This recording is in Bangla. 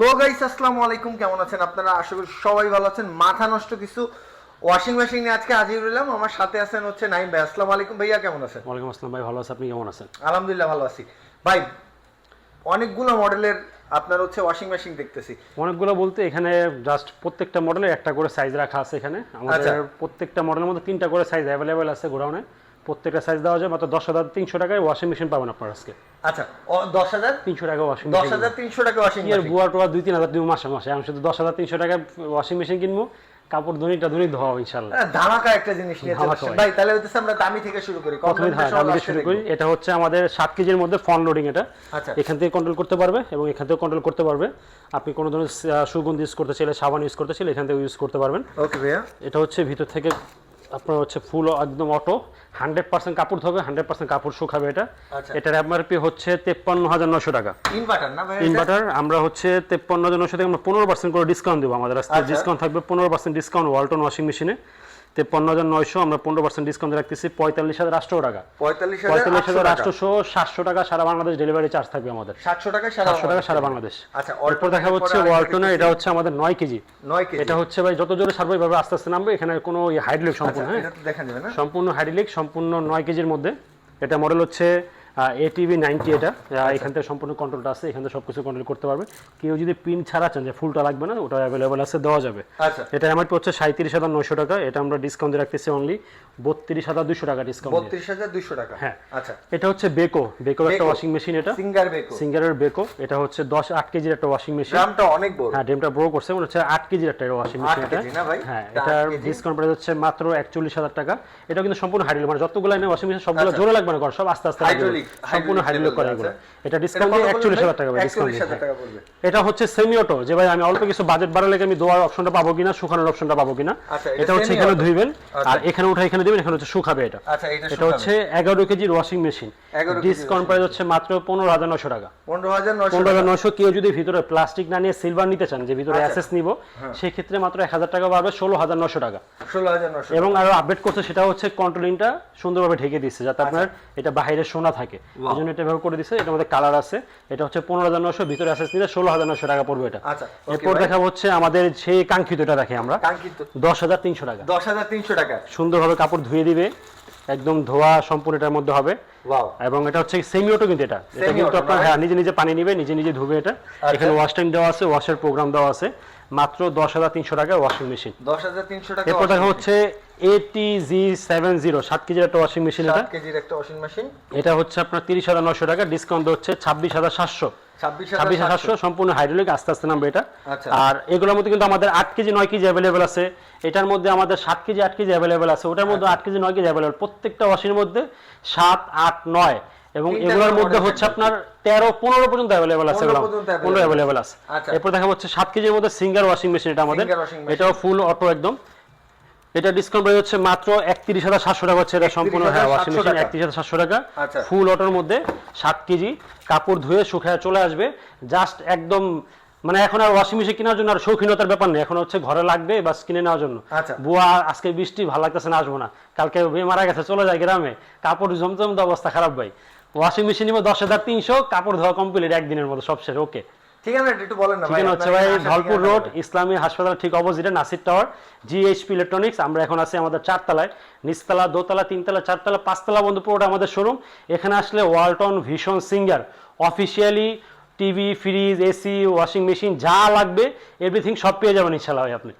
হ্যালো গাইস আসসালামু আলাইকুম। কেমন আছেন আপনারা? আশা করি সবাই ভালো আছেন। মাথা নষ্ট কিছু ওয়াশিং মেশিন নিয়ে আজকে হাজির হলাম। আমার সাথে আছেন হচ্ছে নাইম ভাই। আসসালামু আলাইকুম ভাইয়া কেমন আছেন? ওয়ালাইকুম আসসালাম ভাই ভালো আছে। আপনি কেমন আছেন? আলহামদুলিল্লাহ ভালো আছি। ভাই অনেকগুলো মডেলের আপনার হচ্ছে ওয়াশিং মেশিন দেখতেছি। অনেকগুলো বলতে এখানে জাস্ট প্রত্যেকটা মডেলে একটা করে সাইজ রাখা আছে এখানে। আচ্ছা। আমাদের প্রত্যেকটা মডেলের মধ্যে তিনটা করে সাইজ অ্যাভেলেবেল আছে গোডাউনে। প্রত্যেকটা সাইজ দেওয়া যায় মাত্র দশ হাজার তিনশো টাকায় ওয়াশিং মেশিন পাবেন আপনার আজকে। আচ্ছা দশ হাজার তিনশো টাকা ওয়াশিং দশ হাজার তিনশো টাকা ওয়াশিং মেশিন বুয়া টোয়া দুই তিন হাজার দিব মাসে মাসে। আমি শুধু দশ হাজার তিনশো টাকায় ওয়াশিং মেশিন কিনবো কাপড় ধনিটা ধনি ধোয়া ইনশাল্লাহ হ্যাঁ, ধামাকা একটা জিনিস নিয়ে চলে ধামাকা আসছেন। ভাই। ভাই তাহলে হচ্ছে আমরা দামি থেকে শুরু করি। প্রথমে দামি হ্যাঁ শুরু করি। এটা হচ্ছে আমাদের সাত কেজির মধ্যে ফন লোডিং এটা। আচ্ছা। এখান থেকে কন্ট্রোল করতে পারবে এবং এখান থেকে কন্ট্রোল করতে পারবে। আপনি কোনো ধরনের সুগন্ধ ইউজ করতে চাইলে সাবান ইউজ করতে চাইলে এখান থেকে ইউজ করতে পারবেন। ওকে ভাইয়া। এটা হচ্ছে ভিতর থেকে আপনার হচ্ছে ফুল একদম অটো হান্ড্রেড পার্সেন্ট কাপড় ধোবে হান্ড্রেড পার্সেন্ট কাপড় শুকাবে এটা। আচ্ছা। এটার এমআরপি হচ্ছে তেপ্পান্ন হাজার নশো টাকা। ইনভার্টার না ইনভার্টার আমরা হচ্ছে তেপ্পান্ন হাজার নশো টাকা আমরা পনেরো পার্সেন্ট করে ডিসকাউন্ট দেবো আমাদের। আজকে আচ্ছা। ডিসকাউন্ট থাকবে পনেরো পার্সেন্ট ডিসকাউন্ট ওয়ালটন ওয়াশিং মেশিনে তেপ্পান্ন হাজার নয়শো আমরা পনেরো পার্সেন্ট ডিসকাউন্ট রাখতেছি পঁয়তাল্লিশ হাজার আটশো টাকা। পঁয়তাল্লিশ হাজার আটশো সাতশো টাকা সারা বাংলাদেশ ডেলিভারি চার্জ থাকবে আমাদের। সাতশো টাকা সাতশো টাকা সারা বাংলাদেশ। আচ্ছা অল্প দেখা হচ্ছে এটা হচ্ছে আমাদের নয় কেজি। নয় কেজি। এটা হচ্ছে ভাই যত জোরে সার্ভাই ভাবে আস্তে আস্তে নামবে এখানে কোনো হাইড্রোলিক আচ্ছা সম্পূর্ণ হ্যাঁ? সম্পূর্ণ হাইড্রোলিক সম্পূর্ণ নয় কেজির মধ্যে। এটা মডেল হচ্ছে এটিভি নাইনটি এটা আচ্ছা। এখান থেকে সম্পূর্ণ কন্ট্রোলটা আছে এখান থেকে সব কিছু কন্ট্রোল করতে পারবে। কেউ যদি পিন ছাড়া চান যে ফুলটা লাগবে না ওটা অ্যাভেলেবেল আছে দেওয়া যাবে। আচ্ছা। এটা এমআরপি হচ্ছে সাঁত্রিশ হাজার নয়শো টাকা এটা আমরা ডিসকাউন্ট রাখতেছি অনলি বত্রিশ হাজার দুশো টাকা ডিসকাউন্ট বত্রিশ হাজার দুইশো টাকা। হ্যাঁ। আচ্ছা। এটা হচ্ছে বেকো বেকো একটা ওয়াশিং মেশিন এটা। সিঙ্গার বেকো সিঙ্গারের বেকো এটা হচ্ছে দশ আট কেজির একটা ওয়াশিং মেশিন গ্রামটা অনেক বড়। হ্যাঁ ডেমটা বড় করছে মনে হচ্ছে আট কেজির একটা ওয়াশিং মেশিন এটা। কেজি না ভাই? হ্যাঁ এটা এটার ডিসকাউন্ট প্রাইস হচ্ছে মাত্র একচল্লিশ হাজার টাকা। এটা কিন্তু সম্পূর্ণ হাইড্রোলিক মানে যতগুলো ওয়াশিং মেশিন সবগুলো আচ্ছা। জোরে লাগবে না সব আস্তে আস্তে লাগবে। সম্পূর্ণ হাইড্রোলিক করে। level এগুলো এটা ডিসকাউন্ট দিয়ে একচল্লিশ হাজার টাকা ডিসকাউন্ট এটা হচ্ছে সেমি অটো যে ভাই আমি অল্প কিছু বাজেট বাড়ালে কি আমি দোয়ার অপশনটা পাবো কিনা শুকানোর অপশনটা পাবো কিনা? আচ্ছা, এটা হচ্ছে এখানে ধুইবেন আচ্ছা। আর এখানে উঠে এখানে দিবেন এখানে হচ্ছে শুকাবে এটা। আচ্ছা এটা হচ্ছে এগারো কেজির ওয়াশিং মেশিন ডিসকাউন্ট প্রাইস হচ্ছে মাত্র পনেরো হাজার নশো টাকা। পনেরো হাজার নয়শো কেউ যদি ভিতরে প্লাস্টিক না নিয়ে সিলভার নিতে চান যে ভিতরে আচ্ছা। অ্যাসেস নিব সেক্ষেত্রে মাত্র এক হাজার টাকা পাবে ষোলো হাজার নশো টাকা। ষোলো হাজার নয়শো এবং আরও আপডেট করছে সেটা হচ্ছে কন্ট্রোলিংটা সুন্দরভাবে ঢেকে দিচ্ছে যাতে আপনার এটা বাইরে সোনা থাকে। এই জন্য এটা ব্যবহার করে দিচ্ছে এটার মধ্যে কালার আছে। এটা হচ্ছে পনেরো হাজার নশো ভিতরে আছে নিলে ষোলো হাজার নশো টাকা পড়বে এটা। আচ্ছা এরপর দেখা হচ্ছে আমাদের সেই কাঙ্ক্ষিতটা রাখি আমরা। কাঙ্ক্ষিত। দশ হাজার তিনশো টাকা। দশ হাজার তিনশো টাকা। সুন্দরভাবে কাপড় ধুয়ে দিবে। একদম ধোয়া সম্পূর্ণ এটার মধ্যে হবে। এবং এটা হচ্ছে সেমি অটো কিন্তু এটা। এটা কিন্তু আপনার হ্যাঁ নিজে নিজে পানি নিবে নিজে নিজে ধুবে এটা। এখানে ওয়াশ টাইম দেওয়া আছে ওয়াশের প্রোগ্রাম দেওয়া আছে। মাত্র দশ হাজার তিনশো টাকা ওয়াশিং মেশিন দশ হাজার তিনশো টাকা এরপর দেখা হচ্ছে এটি জি সেভেন জিরো সাত কেজির একটা ওয়াশিং মেশিন এটা। কেজির একটা ওয়াশিং মেশিন এটা হচ্ছে আপনার তিরিশ হাজার নশো টাকা ডিসকাউন্ট হচ্ছে ছাব্বিশ হাজার সাতশো। ছাব্বিশ সাতশো। সম্পূর্ণ হাইড্রোলিক আস্তে আস্তে নামবে এটা। আচ্ছা। আর এগুলোর মধ্যে কিন্তু আমাদের আট কেজি নয় কেজি অ্যাভেলেবেল আছে। এটার মধ্যে আমাদের সাত কেজি আট কেজি অ্যাভেলেবেল আছে। ওটার মধ্যে আচ্ছা। আট কেজি নয় কেজি অ্যাভেলেবেল প্রত্যেকটা ওয়াশির মধ্যে সাত আট নয়। এবং এগুলোর মধ্যে হচ্ছে আপনার তেরো পনেরো পর্যন্ত অ্যাভেলেবেল আছে 15 এগুলো। পর্যন্ত available পনেরো অ্যাভেলেবেল আছে। আচ্ছা। এরপর দেখা হচ্ছে সাত কেজির মধ্যে সিঙ্গার ওয়াশিং মেশিন এটা আমাদের। এটাও ফুল অটো একদম। এটা ডিসকাউন্ট প্রাইস হচ্ছে মাত্র একত্রিশ হাজার সাতশো টাকা হচ্ছে। এটা সম্পূর্ণ হ্যাঁ ওয়াশিং মেশিন একত্রিশ হাজার সাতশো টাকা। ফুল অটোর মধ্যে সাত কেজি। কাপড় ধুয়ে শুকায় চলে আসবে। জাস্ট একদম মানে এখন আর ওয়াশিং মেশিন কেনার জন্য আর শৌখিনতার ব্যাপার নেই। এখন হচ্ছে ঘরে লাগবে বা কিনে নেওয়ার জন্য। আচ্ছা। বুয়া আজকে বৃষ্টি ভালো লাগতেছে না আসব না। কালকে বিয়ে মারা গেছে চলে যায় গ্রামে। কাপড় জমজম তো অবস্থা খারাপ ভাই। ওয়াশিং মেশিন নিবো দশ হাজার তিনশো কাপড় ধোয়া কমপ্লিট একদিনের মতো সব শেষ ওকে ঠিকানা একটু বলেন না ঠিকানা হচ্ছে ভাই ধলপুর রোড ইসলামী হাসপাতাল ঠিক অপোজিটে নাসির টাওয়ার জিএইচপি ইলেকট্রনিক্স আমরা এখন আছি আমাদের চারতলায় নিচতলা দোতলা তিনতলা চারতলা পাঁচতলা বন্ধু পুরোটা আমাদের শোরুম এখানে আসলে ওয়ালটন ভীষণ Singer officially TV fridge AC washing machine যা লাগবে এভরিথিং সব পেয়ে যাবেন ইনশাল্লাহ ভাই আপনি।